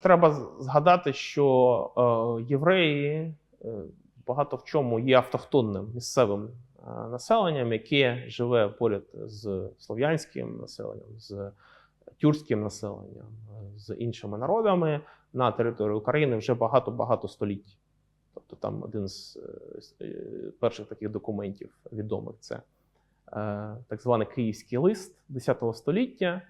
Треба згадати, що е, євреї е, багато в чому є автохтонним місцевим е, населенням, яке живе поряд з слов'янським населенням, з тюркським населенням, з іншими народами на території України вже багато-багато століть. Тобто там один з е, перших таких документів відомих це так званий Київський лист X століття,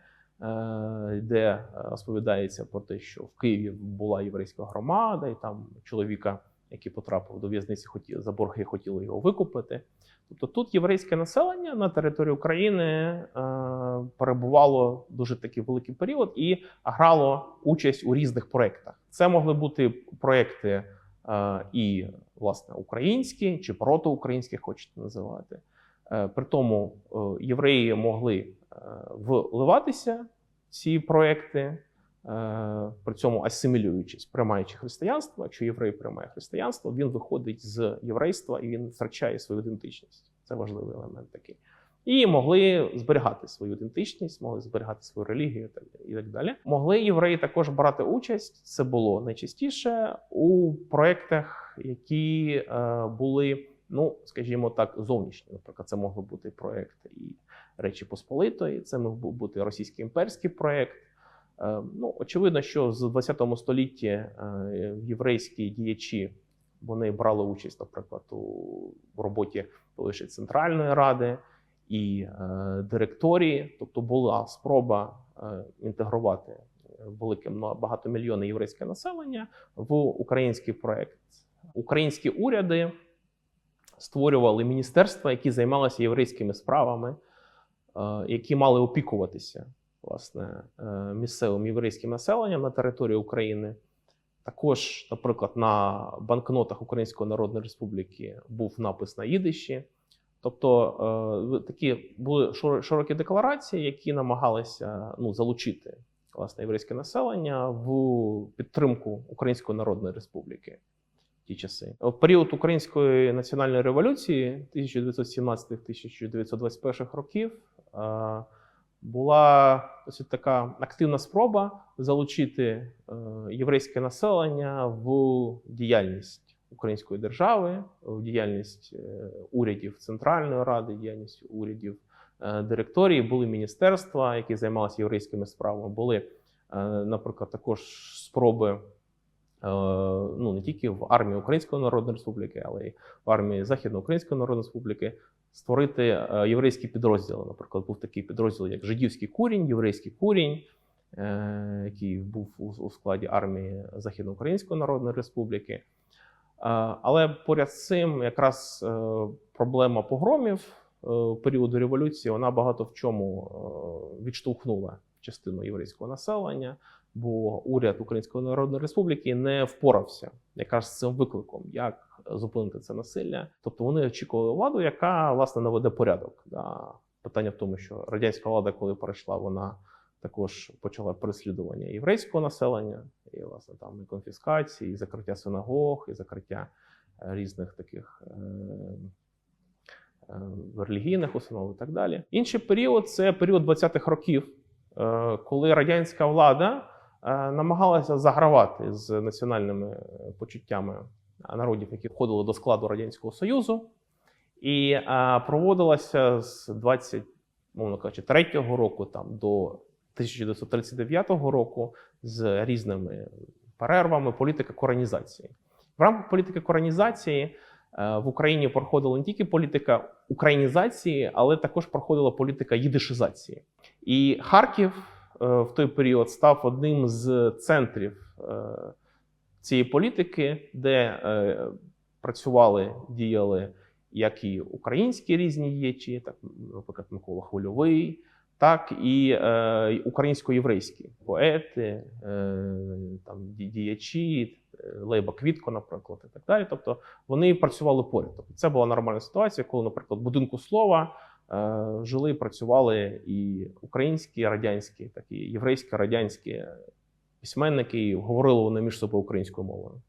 е, де е, розповідається про те, що в Києві була єврейська громада, і там чоловіка, який потрапив до в'язниці, за борги хотіли його викупити. Тобто тут єврейське населення на території України е, перебувало дуже такий великий період і грало участь у різних проєктах. Це могли бути проєкти е, і власне українські чи протиукраїнські, хочете називати. Е, При тому е, євреї могли е, вливатися в ці проекти, при цьому асимілюючись, приймаючи християнство. Якщо єврей приймає християнство, він виходить з єврейства і він втрачає свою ідентичність. Це важливий елемент такий. І могли зберігати свою ідентичність, могли зберігати свою релігію і так далі. Могли євреї також брати участь. Це було найчастіше у проєктах, які були, ну скажімо так, зовнішні. Наприклад, це могло бути проєкт і Речі Посполитої, це мог бути російський імперський проєкт. Е, Ну, очевидно, що з 20 столітті е, єврейські діячі вони брали участь, наприклад, у роботі лише Центральної Ради і е, директорії, тобто була спроба інтегрувати велике багатомільйонне єврейське населення в український проект. Українські уряди створювали міністерства, які займалися єврейськими справами, е, які мали опікуватися власне е, місцевим єврейським населенням на території України. Також, наприклад, на банкнотах Української Народної Республіки був напис на їдиші. Тобто е, такі були широкі декларації, які намагалися ну, залучити власне єврейське населення в підтримку Української Народної Республіки ті часи. В період Української національної революції 1917-1921 років е, була досить така активна спроба залучити е, єврейське населення в діяльність української держави, в діяльність е, урядів Центральної Ради, діяльність урядів директорії, були міністерства, які займалися єврейськими справами. Були, наприклад, також спроби. Е, Ну, не тільки в армії Української Народної Республіки, але й в армії Західноукраїнської Народної Республіки створити е, єврейські підрозділи. Наприклад, був такий підрозділ, як Жидівський курінь, єврейський курінь, е, який був у, складі армії Західноукраїнської Народної Республіки. Але поряд з цим, якраз проблема погромів періоду революції, вона багато в чому відштовхнула частину єврейського населення, бо уряд Української Народної Республіки не впорався якраз з цим викликом, як зупинити це насилля. Тобто вони очікували владу, яка власне наведе порядок. Питання в тому, що радянська влада, коли перейшла, вона також почала переслідування єврейського населення, і власне там і конфіскації, і закриття синагог, і закриття е, різних таких е, е, релігійних установ і так далі. Інший період це період 20-х років, коли радянська влада е, намагалася загравати з національними е, почуттями народів, які входили до складу Радянського Союзу, і е, проводилася з 20, мовно кажучи, 3-го року там до 1939 року з різними перервами політика коронізації. В рамках політики коронізації е, в Україні проходила не тільки політика українізації, але також проходила політика їдишизації. І Харків е, в той період став одним з центрів е, цієї політики, де е, працювали, діяли як і українські різні діячі, так, наприклад, Микола Хвильовий, так і е, українсько-єврейські поети, е, там, діячі, е, Лейба Квітко, наприклад, і так далі. Тобто вони працювали поряд. Тобто це була нормальна ситуація, коли, наприклад, будинку слова е, жили, працювали і українські, і радянські, так і єврейські, радянські письменники, і говорили вони між собою українською мовою.